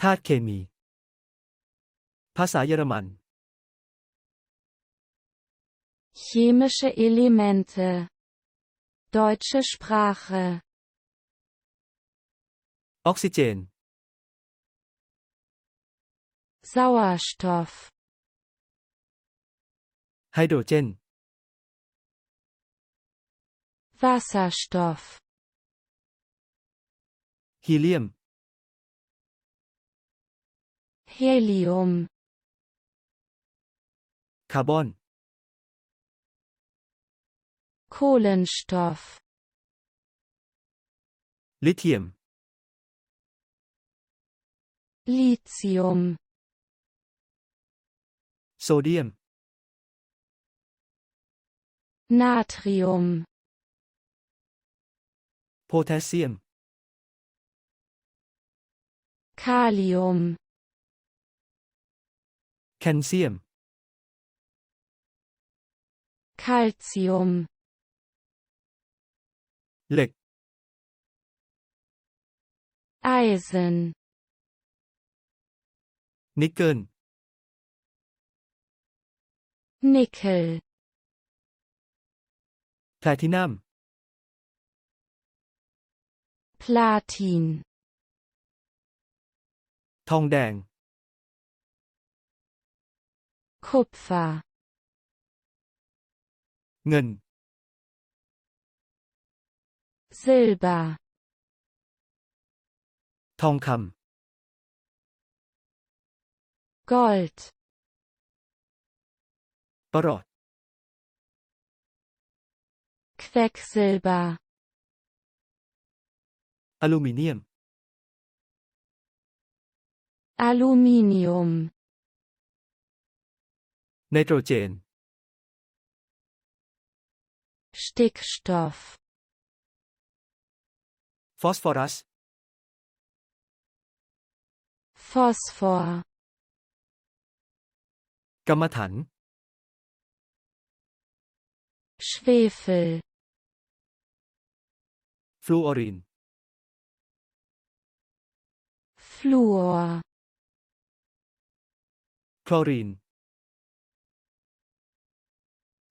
ธาตุเคมี ภาษาเยอรมัน Chemische Elemente. Deutsche Sprache. ออกซิเจน Sauerstoff. ไฮโดรเจน Wasserstoff. ฮีเลียม Helium Carbon. Kohlenstoff Lithium. Lithium Sodium. Natrium Potassium. Kalium แคลเซียม Calcium. เหล็ก Eisen. นิกเกิล Nickel. แพลทินัม Platin. ทองแดง Kupfer. Ngân. Silber. Tonkam Gold. Barot Quecksilber. Aluminium. Aluminium. ไนโตรเจน Stickstoff. ฟอสฟอรัส Phosphor. กรรมฐาน Schwefel. ฟลูออรีน Fluor. คลอรีน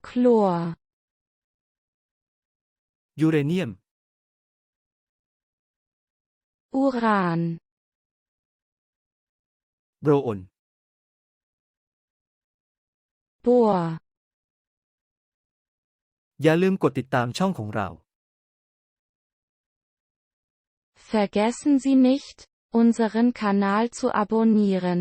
Chlor. ยูเรเนียม Uran. โบรอน Bohr. อย่าลืมกดติดตามช่องของเรา Vergessen Sie nicht, unseren Kanal zu abonnieren.